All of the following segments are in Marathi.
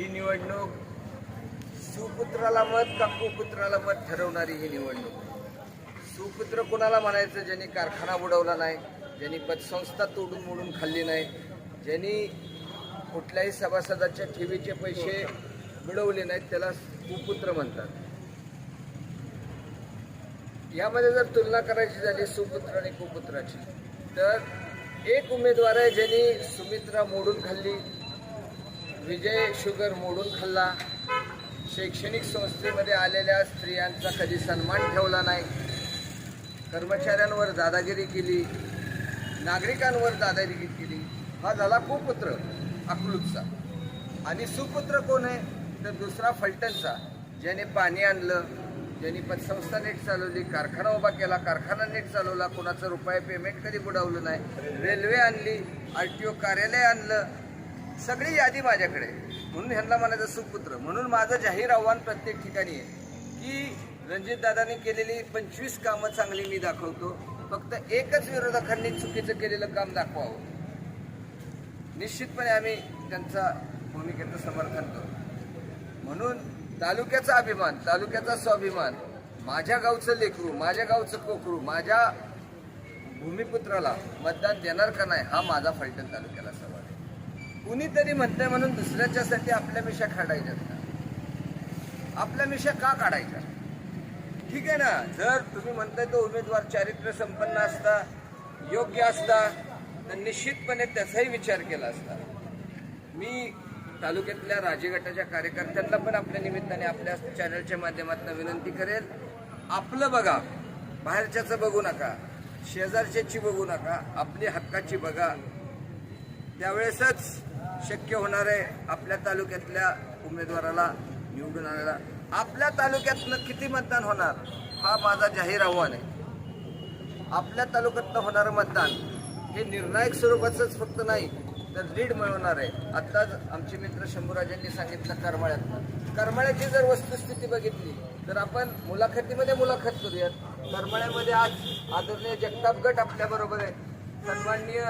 ही निवडणूक सुपुत्राला मत का कुपुत्राला मत ठरवणारी ही निवडणूक? सुपुत्र कोणाला म्हणायचं? ज्यांनी कारखाना बुडवला नाही ज्यांनी पतसंस्था तोडून मोडून खाल्ली नाही ज्यांनी कुठल्याही सभासदाच्या ठेवीचे पैसे मिळवले नाहीत त्याला कुपुत्र म्हणतात. यामध्ये जर तुलना करायची झाली सुपुत्र आणि कुपुत्राची तर एक उमेदवार आहे ज्यांनी सुमित्रा मोडून खाल्ली विजय शुगर मोडून खाल्ला. शैक्षणिक संस्थेमध्ये आलेल्या स्त्रियांचा कधी सन्मान ठेवला नाही. कर्मचाऱ्यांवर दादागिरी केली. नागरिकांवर दादागिरी केली. हा झाला कुपुत्र अकलूतचा आणि सुपुत्र कोण आहे? तर दुसरा फलटणचा ज्याने पाणी आणलं ज्यांनी पतसंस्था नीट चालवली कारखाना उभा केला कारखाना नीट चालवला कोणाचं रुपये पेमेंट कधी बुडवलं नाही. रेल्वे आणली आर टी ओ कार्यालय आणलं सगळी यादी माझ्याकडे म्हणून ह्यांना म्हणायचं सुपुत्र. म्हणून माझं जाहीर आव्हान प्रत्येक ठिकाणी आहे की रणजितदादांनी केलेली पंचवीस कामं चांगली मी दाखवतो. फक्त एकच विरोधकांनी चुकीचं केलेलं काम दाखवावं. निश्चितपणे आम्ही त्यांचा भूमिकेचं समर्थन करू. म्हणून तालुक्याचा अभिमान तालुक्याचा स्वाभिमान माझ्या गावचं लेकरू माझ्या गावचं कोकरू माझ्या भूमिपुत्राला मतदान देणार का नाही हा माझा फलटण तालुक्याला कुणीतरी म्हणतंय म्हणून दुसऱ्याच्यासाठी आपल्या मिशा काढायच्या आपल्या मिशा का काढायच्या? ठीक आहे ना? जर तुम्ही म्हणताय तो उमेदवार चारित्र्य संपन्न असता योग्य असता तर निश्चितपणे त्याचाही विचार केला असता. मी तालुक्यातल्या राजेगटाच्या कार्यकर्त्यांना पण आपल्या निमित्ताने आपल्या चॅनलच्या माध्यमातून विनंती करेल. आपलं बघा. बाहेरच्याचं बघू नका. शेजारच्याची बघू नका. आपली हक्काची बघा. त्यावेळेसच शक्य होणार आहे आपल्या तालुक्यातल्या उमेदवाराला निवडून आणायला. आपल्या तालुक्यातनं किती मतदान होणार हा माझा जाहीर आव्हान आहे. आपल्या तालुक्यातनं होणारं मतदान हे निर्णायक स्वरूपाचंच फक्त नाही तर लीड मिळवणार आहे. आत्ताच आमचे मित्र शंभूराजांनी सांगितलं करमाळ्यातनं. करमाळ्याची जर वस्तुस्थिती बघितली तर आपण मुलाखतीमध्ये मुलाखत करूयात. करमाळ्यामध्ये आज आदरणीय जगताप गट आपल्याबरोबर आहे. सन्माननीय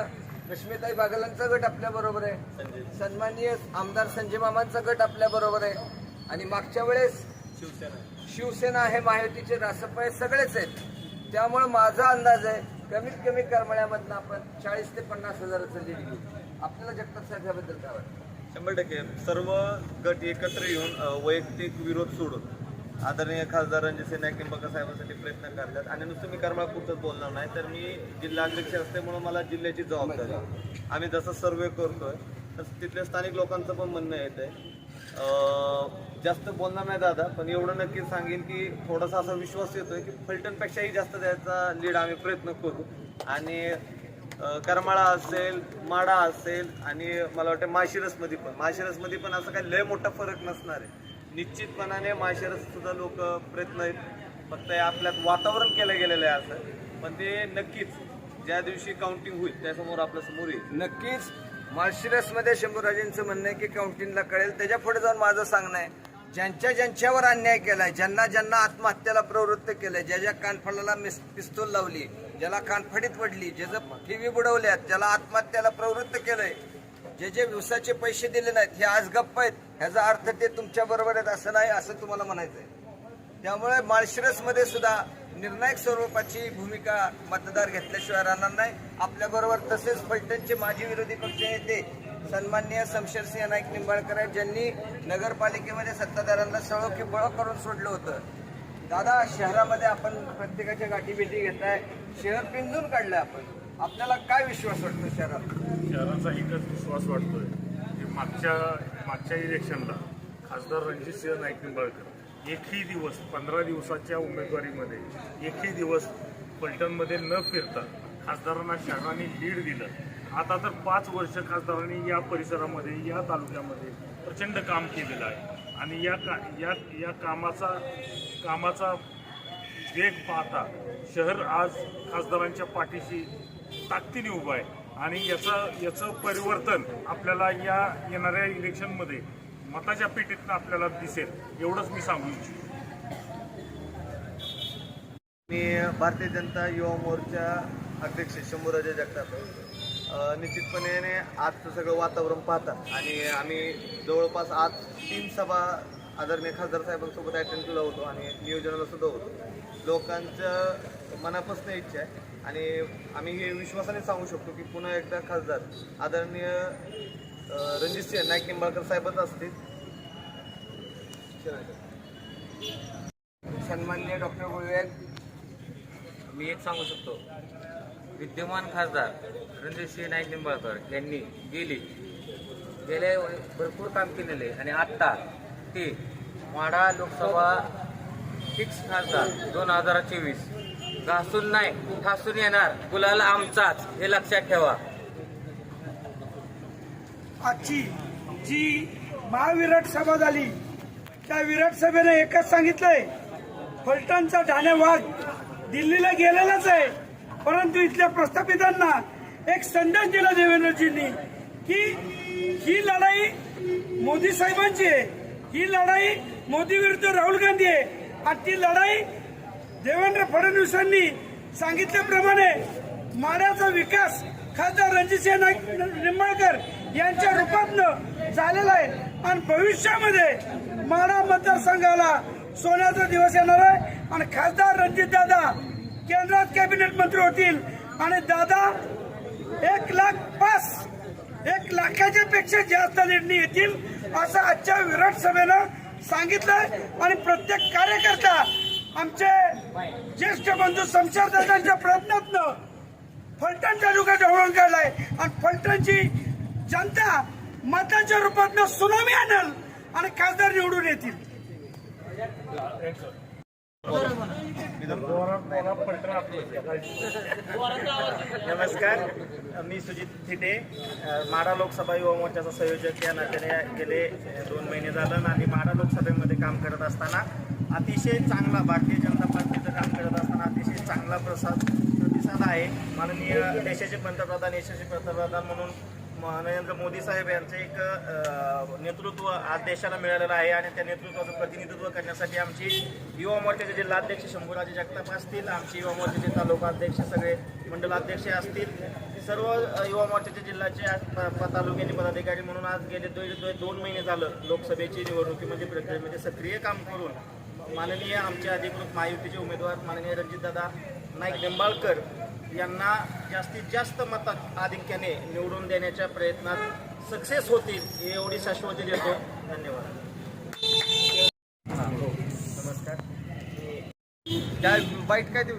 रश्मीताई बागलांचा गट आपल्याबरोबर आहे. सन्माननीय आमदार संजय मामांचा गट आपल्याबरोबर आहे. आणि मागच्या वेळेस शिवसेना. हे महायुतीचे रासप आहे सगळेच आहेत. त्यामुळे माझा अंदाज आहे कमीत कमी करमळ्यामधनं आपण चाळीस ते पन्नास हजाराचं लीड घेऊ. आपल्याला जगताप साहेब याबद्दल काय वाटतं? शंभर टक्के. सर्व गट एकत्र येऊन वैयक्तिक विरोध सोडून आदरणीय खासदार रणजित नाईक निंबाळकर साहेबांसाठी प्रयत्न करतात. आणि नुसतं मी करमाळपुरतच बोलणार नाही तर मी जिल्हा अध्यक्ष असते म्हणून मला जिल्ह्याची जबाबदारी आहे. आम्ही जसं सर्वे करतोय तसं तिथल्या स्थानिक लोकांचं पण म्हणणं येत आहे. जास्त बोलणार नाही दादा पण एवढं नक्की सांगेन की थोडासा असा विश्वास येतोय की फलटणपेक्षाही जास्त द्यायचा लीड आम्ही प्रयत्न करू. आणि करमाळा असेल माडा असेल आणि मला वाटतं माशिरसमध्ये पण. माशिरसमध्ये पण असं काही लय मोठा फरक नसणार आहे. निश्चितपणाने माशिरस सुद्धा लोक प्रयत्न आहेत. फक्त हे आपल्यात वातावरण केलं गेलेलं आहे असं. पण ते नक्कीच ज्या दिवशी काउंटिंग होईल त्यासमोर आपल्यासमोर येईल. नक्कीच. माळशिरसमध्ये शंभूराजेंचं म्हणणं आहे की काउंटिंगला कळेल. त्याच्या पुढे जाऊन माझं सांगणं आहे ज्यांच्या ज्यांच्यावर अन्याय केलाय ज्यांना ज्यांना आत्महत्येला प्रवृत्त केलंय ज्या ज्या कानफडाला मिस पिस्तूल लावली ज्याला कानफडीत पडली ज्याचं ठेवी बुडवल्यात ज्याला आत्महत्येला प्रवृत्त केलंय जे जे व्यवसायाचे पैसे दिले नाहीत हे आज गप्प आहेत. ह्याचा अर्थ ते तुमच्या बरोबर आहेत असं नाही असं तुम्हाला म्हणायचं आहे त्यामुळे माळशिरसमध्ये सुद्धा निर्णायक स्वरूपाची भूमिका मतदार घेतल्याशिवाय राहणार नाही. आपल्याबरोबर तसेच फलटणचे माजी विरोधी पक्ष नेते सन्माननीय शमशेरसिंह नाईक निंबाळकर आहेत ज्यांनी नगरपालिकेमध्ये सत्ताधाऱ्यांना सळो की बळ करून सोडलं होतं. दादा शहरामध्ये आपण प्रत्येकाच्या गाठीभेटी घेताय. शहर पिंजून काढलं आपण. आपल्याला काय विश्वास वाटतो शहरात? शहराचा एकच विश्वास वाटतोय की मागच्या मागच्या इलेक्शनला खासदार रणजितसिंह नाईक निंबाळकर एकही दिवस पंधरा दिवसाच्या उमेदवारीमध्ये एकही दिवस पलटणमध्ये न फिरता खासदारांना शहराने लीड दिलं. आता तर पाच वर्ष खासदारांनी या परिसरामध्ये या तालुक्यामध्ये प्रचंड काम केलेलं आहे. आणि या का या या कामाचा कामाचा वेग पाहता शहर आज खासदारांच्या पाठीशी ताकदीने उभं आहे. आणि याचं याचं परिवर्तन आपल्याला या येणाऱ्या इलेक्शनमध्ये मताच्या पेटीतनं आपल्याला दिसेल एवढंच मी सांगू इच्छितो. मी भारतीय जनता युवा मोर्चा अध्यक्ष शंभूराजे जगताप. निश्चितपणे आजचं सगळं वातावरण पाहतात. आणि आम्ही जवळपास आज तीन सभा आदरणीय खासदार साहेबांसोबत अटेंड होतो आणि नियोजनाला सुद्धा होतो. लोकांचं मनापासून इच्छा आहे. आणि आम्ही हे विश्वासाने सांगू शकतो की पुन्हा एकदा खासदार आदरणीय अ, रणजितसिंह नाईक निंबाळकर साहेबच असतील. सन्माननीय डॉक्टर गोविंद मी एक सांगू शकतो. विद्यमान खासदार रणजितसिंह नाईक निंबाळकर यांनी गेली. गेले भरपूर काम केलेले आणि आत्ता ते माढा लोकसभा फिक्स खासदार दोन हजार चोवीस. घासून नाही ठासून येणार. गुलाल आमचाच हे लक्षात ठेवा. आजची जी महाविराट सभा झाली त्या विराट सभेने एकच सांगितलंय फलटणचा ठाणे दिल्लीला गेलेलाच आहे. परंतु इथल्या प्रस्थापितांना एक संदेश दिला देवेंद्रजींनी की ही लढाई मोदी साहेबांची आहे. ही लढाई मोदी विरुद्ध राहुल गांधी आहे. आणि ती लढाई देवेंद्र फडणवीसांनी सांगितल्याप्रमाणे माड्याचा विकास खासदार रणजितसिंह नाईक निंबाळकर यांच्या रूपातनं झालेला आहे. आणि भविष्यामध्ये माडा मतदारसंघाला सोन्याचा दिवस येणार आहे. आणि खासदार रणजित दादा केंद्रात कॅबिनेट मंत्री होतील. आणि दादा एक लाख पाच एक लाखाच्या पेक्षा जास्त निर्णय येतील. असं आजच्या विराट सभेनं सांगितलंय आणि प्रत्येक कार्यकर्ता आमचे ज्येष्ठ बंधू शमशेरदादांच्या प्रयत्नातनं फलटण तालुका ढवळून काढलाय. आणि फलटणची जनता मतांच्या रूपातनं सुनामी आणल आणि खासदार निवडून येतील. नमस्कार. मी सुजित थिटे. माडा माढा लोकसभा युवा मोर्चाचा संयोजक या नात्याने गेले दोन महिने झालं आणि माढा लोकसभेमध्ये काम करत असताना अतिशय चांगला भारतीय जनता पार्टीचं काम करत असताना अतिशय चांगला प्रसाद प्रतिसाद आहे. माननीय देशाचे पंतप्रधान यशस्वी पंतप्रधान म्हणून नरेंद्र मोदी साहेब यांचं एक नेतृत्व आज देशाला मिळालेलं आहे आणि त्या नेतृत्वाचं प्रतिनिधित्व करण्यासाठी आमची युवा मोर्चाचे जिल्हाध्यक्ष शंभूराजे जगताप असतील आमचे युवा मोर्चाचे तालुकाध्यक्ष सगळे मंडलाध्यक्ष असतील. सर्व युवा मोर्चाचे जिल्ह्याचे प- तालुक्याचे पदाधिकारी म्हणून आज गेले दो- दोन महिने झालं लोकसभेची निवडणुकीमध्ये प्रक्रियेमध्ये सक्रिय काम करून. माननीय आमचे अधिकृत महायुतीचे उमेदवार माननीय रणजितदादा नाईक निंबाळकर यांना जास्तीत जास्त मतात आधिक्याने निवडून देण्याच्या प्रयत्नात सक्सेस होतील एवढी शाश्वती देतो. धन्यवाद. काय वाईट काय देऊ?